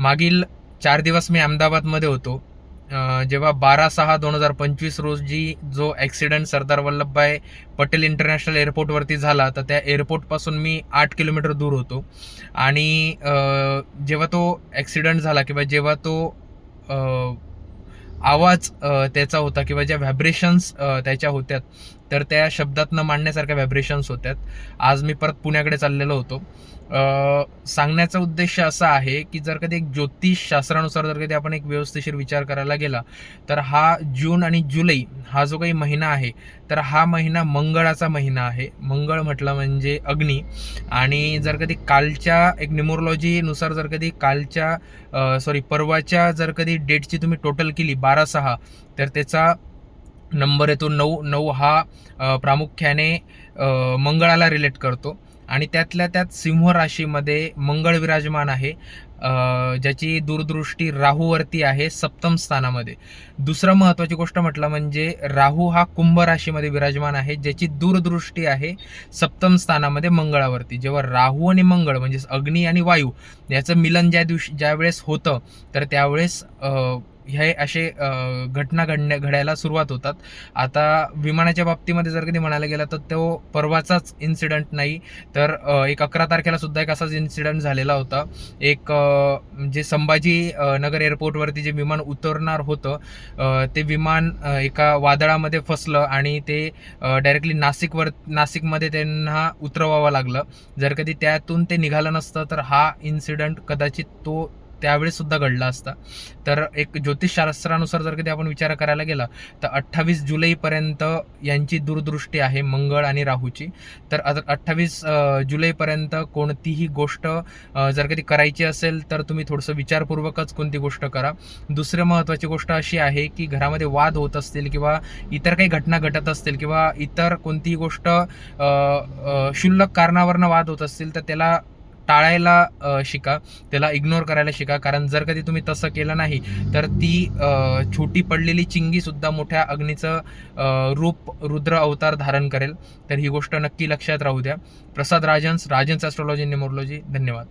मागील चार दिवस मी अहमदाबादमध्ये होतो. जेव्हा बारा सहा दोन हजार पंचवीस रोजी जो ॲक्सिडेंट सरदार वल्लभभाई पटेल इंटरनॅशनल एअरपोर्टवरती झाला तर त्या एअरपोर्टपासून मी आठ किलोमीटर दूर होतो. आणि जेव्हा तो ॲक्सिडेंट झाला किंवा जेव्हा तो आवाज त्याचा होता किंवा ज्या व्हायब्रेशन्स त्याच्या होत्यात तर त्या शब्दात न मांडण्यासारख्या व्हायब्रेशन्स होत्यात. आज मी परत पुण्याकडे चाललेलो होतो. सांगण्याचा उद्देश असा आहे की जर कधी एक ज्योतिष शास्त्रानुसार जर कधी आपण एक व्यवस्थेशीर विचार करायला गेला तर हा जून आणि जुलै हा जो काही महिना आहे तर हा महिना मंगळाचा महिना आहे. मंगळ म्हटलं म्हणजे अग्नी. आणि जर कधी कालच्या एक न्युमोरॉलॉजीनुसार जर कधी कालच्या सॉरी परवाच्या जर कधी डेटची तुम्ही टोटल केली बारा सहा तर त्याचा नंबर येतो नऊ नऊ हा प्रामुख्याने मंगळाला रिलेट करतो. आणि त्यातल्या त्यात सिंह राशीमध्ये मंगळ विराजमान आहे. ज्याची दूरदृष्टी राहूवरती आहे सप्तम स्थानामध्ये. दुसरं महत्त्वाची गोष्ट म्हटलं म्हणजे राहू हा कुंभ राशीमध्ये विराजमान आहे. ज्याची दूरदृष्टी आहे सप्तम स्थानामध्ये मंगळावरती. जेव्हा राहू आणि मंगळ म्हणजे अग्नी आणि वायू याचं मिलन ज्या दिवशी ज्यावेळेस होतं तर त्यावेळेस हे असे घटना घडण्या घडायला सुरुवात होतात. आता विमानाच्या बाबतीमध्ये जर कधी म्हणायला गेलं तर तो परवाचाच इन्सिडंट नाही. तर एक अकरा तारखेला सुद्धा एक असाच इन्सिडंट झालेला होता. एक जे संभाजी नगर एअरपोर्टवरती जे विमान उतरणार होतं ते विमान एका वादळामध्ये फसलं आणि ते डायरेक्टली नाशिकवर नाशिकमध्ये त्यांना उतरवावं लागलं. जर कधी त्यातून ते निघालं नसतं तर हा इन्सिडंट कदाचित तो त्यावेळेस सुद्धा घडला असता. तर एक ज्योतिषशास्त्रानुसार जर कधी आपण विचार करायला गेला तर अठ्ठावीस जुलैपर्यंत यांची दूरदृष्टी आहे मंगळ आणि राहूची. तर अठ्ठावीस जुलैपर्यंत कोणतीही गोष्ट जर कधी करायची असेल तर तुम्ही थोडंसं विचारपूर्वकच कोणती गोष्ट करा. दुसरी महत्त्वाची गोष्ट अशी आहे की घरामध्ये वाद होत असतील किंवा इतर काही घटना घटत असतील किंवा इतर कोणतीही गोष्ट क्षुल्लक कारणावरनं वाद होत असतील तर त्याला टाळायला शिका. त्याला इग्नोर करायला शिका. कारण जर कधी तुम्ही तसं केलं नाही तर ती छोटी पडलेली चिंगीसुद्धा मोठ्या अग्नीचं रूप रुद्र अवतार धारण करेल. तर ही गोष्ट नक्की लक्षात राहू द्या. प्रसाद राजन्स राजन्स ॲस्ट्रॉलॉजी न्युमरोलॉजी धन्यवाद.